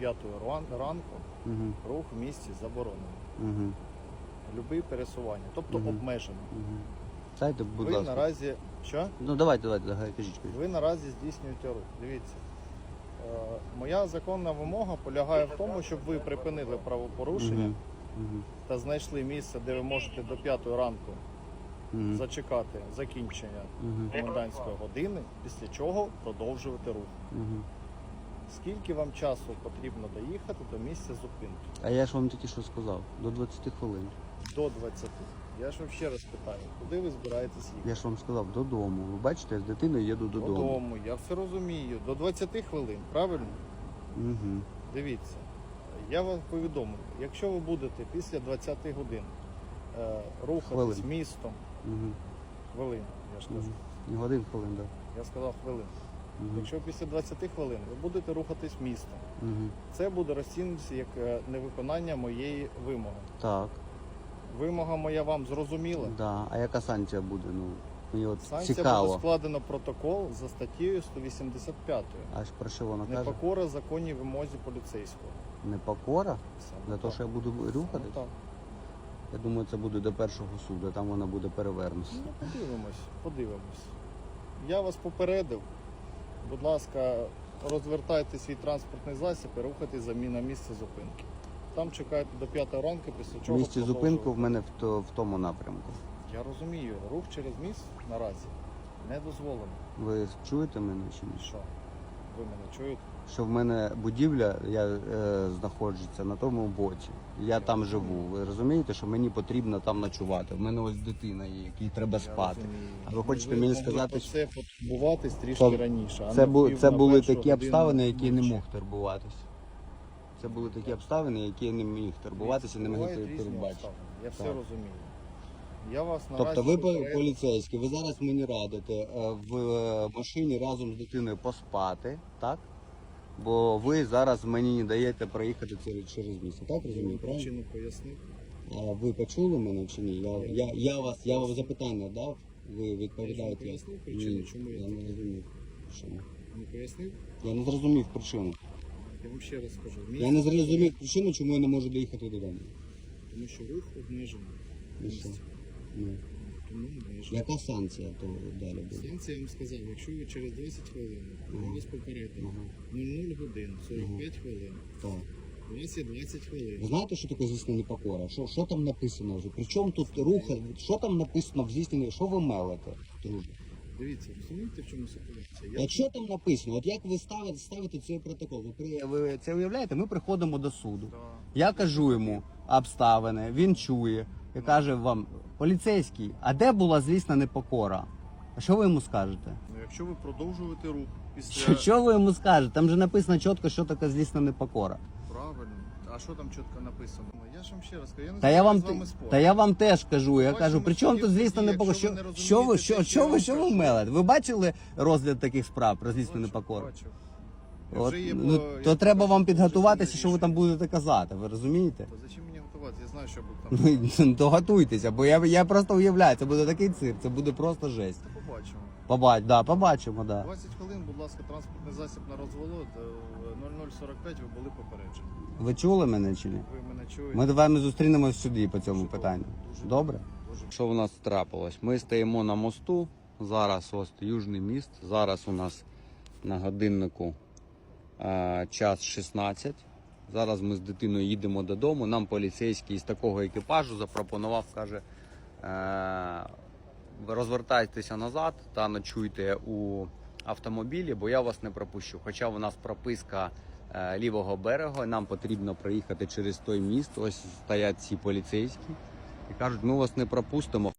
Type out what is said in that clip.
5 ранку Угу. рух в місті заборонений. Угу. Любі пересування, тобто Мгм. обмежений. Угу. Дайте, будь ви ласка. наразі що? Ну давайте, давайте, давайте, кажіть, кажіть. Ви наразі здійснюєте рух. Дивіться. Е, моя законна вимога полягає в тому, щоб ви припинили правопорушення Мгм. Мгм. та знайшли місце, де ви можете до 5 ранку Мгм. зачекати закінчення Мгм. комендантської години, після чого продовжувати рух. Мгм. Скільки вам часу потрібно доїхати до місця зупинки? А я ж вам тільки що сказав, до 20 хвилин. До 20. Я ж вам ще раз питаю, куди ви збираєтесь їхати? Я ж вам сказав, додому. Ви бачите, я з дитиною їду додому. Додому, я все розумію. До 20 хвилин, правильно? Угу. Дивіться, я вам повідомлю, якщо ви будете після 20 годин е, рухатись Хвилин. містом, Угу. хвилин, я ж кажу, Угу. Годин хвилин, так. я сказав хвилин. Якщо після 20 хвилин ви будете рухатись містом, це буде розцінюватися як е, невиконання моєї вимоги. Так. Вимога моя вам зрозуміла? Да. А яка санкція буде? Ну, мені от Санкція цікаво. буде складено протокол за статтею 185. Аж про що вона каже? Непокора законній вимозі поліцейського. Непокора? Саме За те, так. що я буду Саме рухатись? так. Я думаю, це буде до першого суду, там вона буде перевернута. Ну, подивимось, подивимось. Я вас попередив. Будь ласка, розвертайте свій транспортний засіб і рухайтесь за мі- на місце зупинки. Там чекайте до 5 ранку, після чого. місці зупинку в мене в, то, в тому напрямку. Я розумію, рух через міст наразі не дозволено. Ви чуєте мене чи ні? Що? Ви мене чуєте? Що в мене будівля, я е, знаходжуся на тому боці. Я там живу. Ви розумієте, що мені потрібно там ночувати. В мене ось дитина є, якій треба спати. А ви хочете мені сказати, про що- це потурбуватись трішки Що раніше. а Це, не бу, пів це на були першу такі годину обставини, які я не ночі. мог турбуватися. Це були такі обставини, які я не міг турбуватися, не могли Бувають різні передбачити. обставини, Я все Так. розумію. Я вас Тобто ви по- попередив. поліцейські, ви зараз мені радите е, в е, машині разом з дитиною поспати, так? Бо ви зараз мені не даєте проїхати через, через місто, так розумію, правильно? причину пояснив. А ви почули мене чи ні? Я, я, я, вас, я вам запитання дав, ви Я ж відповідаєте. вам пояснив причину, Ні, чому я я не розумів причину. Не пояснив? Я не зрозумів причину. Я вам ще раз скажу. Я не зрозумів причину, чому я не можу доїхати додому. Тому що рух обмежений. І що? Ну, Тому обмежений. яка санкція то далі буде? Станція я вам сказав, якщо ви через 10 хвилин, я Ага. вас попередив, Ага. 00 годин, 45 хвилин, Так. у вас є 20 Ви хвилин. знаєте, що таке здійснення непокора? Що, що там написано вже? Причому тут руха? Що там написано в здійсненні? Що ви мелите, друже? Дивіться, розумієте, в чому ситуація? Я От що там написано? От як ви ставите, ставите цей протокол? Ви, при- ви це уявляєте? Ми приходимо до суду. Да. Я кажу йому обставини, він чує і каже вам, поліцейський, а де була злісна непокора? А що ви йому скажете? Ну, якщо ви продовжуєте рух після Що, що ви йому скажете? Там же написано чітко, що таке злісна непокора. правильно, а що там чітко написано? Ну, Я ж вам ще раз кажу, я не Та я вам з вами спорю. та я вам теж кажу. Я Бачимо кажу, при чому тут злісна суді, непокора? якщо Що, ви не що ви що, те, що що ви що ви кажу. мелите? Ви бачили розгляд таких справ про злісну Бачу, непокору? бачу. От, вже є ну, по- то треба вам підготуватися, що ви там будете казати. Ви розумієте? То зачем мені готуватися? Я знаю, що буде там. Ну, то готуйтеся, бо я, я просто уявляю, це буде такий цирк, це буде просто жесть. Та побачимо. Побач, да, побачимо, да. 20 хвилин, будь ласка, транспортний засіб на розволот. е, 0045 ви були попереджені. Ви чули мене чи ні? Ви мене чуєте? Ми з вами зустрінемось в суді по цьому Дуже питанню. Дуже Добре? Дуже Що у нас трапилось? Ми стоїмо на мосту. Зараз ось Южний міст. Зараз у нас на годиннику е, час 16. Зараз ми з дитиною їдемо додому. Нам поліцейський з такого екіпажу запропонував, каже, е, розвертайтеся назад та ночуйте у автомобілі, бо я вас не пропущу. Хоча у нас прописка е, лівого берега, нам потрібно проїхати через той міст. Ось стоять ці поліцейські і кажуть, ми вас не пропустимо.